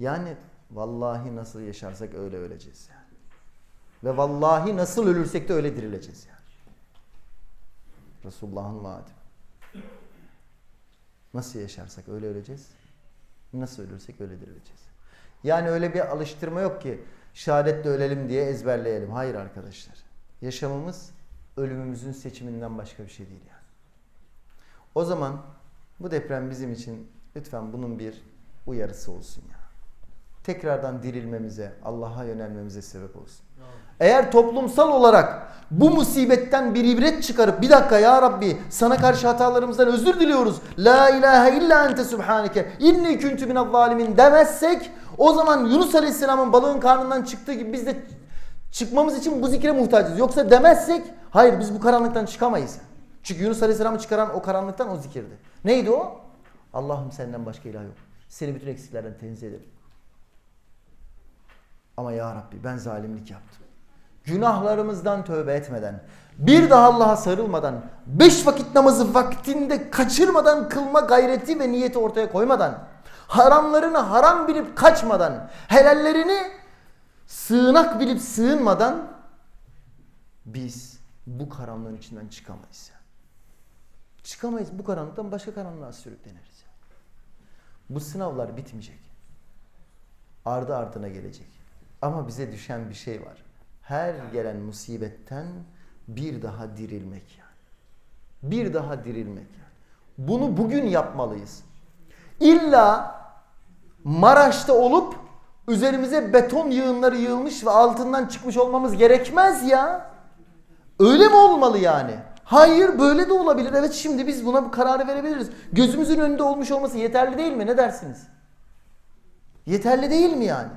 Yani vallahi nasıl yaşarsak öyle öleceğiz yani. Ve vallahi nasıl ölürsek de öyle dirileceğiz yani. Resulullah'ın vaadi. Nasıl yaşarsak öyle öleceğiz. Nasıl ölürsek öyle dirileceğiz. Yani öyle bir alıştırma yok ki şehadetle ölelim diye ezberleyelim. Hayır arkadaşlar. Yaşamımız ölümümüzün seçiminden başka bir şey değil yani. O zaman bu deprem bizim için lütfen bunun bir uyarısı olsun ya. Tekrardan dirilmemize, Allah'a yönelmemize sebep olsun. Eğer toplumsal olarak bu musibetten bir ibret çıkarıp bir dakika ya Rabbi sana karşı hatalarımızdan özür diliyoruz. La ilahe illa ente subhaneke inni kuntu minel zalimin demezsek o zaman Yunus Aleyhisselam'ın balığın karnından çıktığı gibi biz de çıkmamız için bu zikre muhtacız. Yoksa demezsek hayır biz bu karanlıktan çıkamayız. Çünkü Yunus Aleyhisselam'ı çıkaran o karanlıktan o zikirdi. Neydi o? Allah'ım senden başka ilah yok. Seni bütün eksiklerden tenzih ederim. Ama ya Rabbi ben zalimlik yaptım. Günahlarımızdan tövbe etmeden, bir daha Allah'a sarılmadan, beş vakit namazı vaktinde kaçırmadan kılma gayreti ve niyeti ortaya koymadan, haramlarını haram bilip kaçmadan, helallerini sığınak bilip sığınmadan biz bu karanlığın içinden çıkamayız. Çıkamayız. Bu karanlıktan başka karanlığa sürükleniriz. Bu sınavlar bitmeyecek. Ardı ardına gelecek. Ama bize düşen bir şey var. Her gelen musibetten bir daha dirilmek yani. Bir daha dirilmek yani. Bunu bugün yapmalıyız. İlla Maraş'ta olup üzerimize beton yığınları yığılmış ve altından çıkmış olmamız gerekmez ya. Öyle mi olmalı yani? Hayır böyle de olabilir. Evet şimdi biz buna bu kararı verebiliriz. Gözümüzün önünde olmuş olması yeterli değil mi? Ne dersiniz? Yeterli değil mi yani?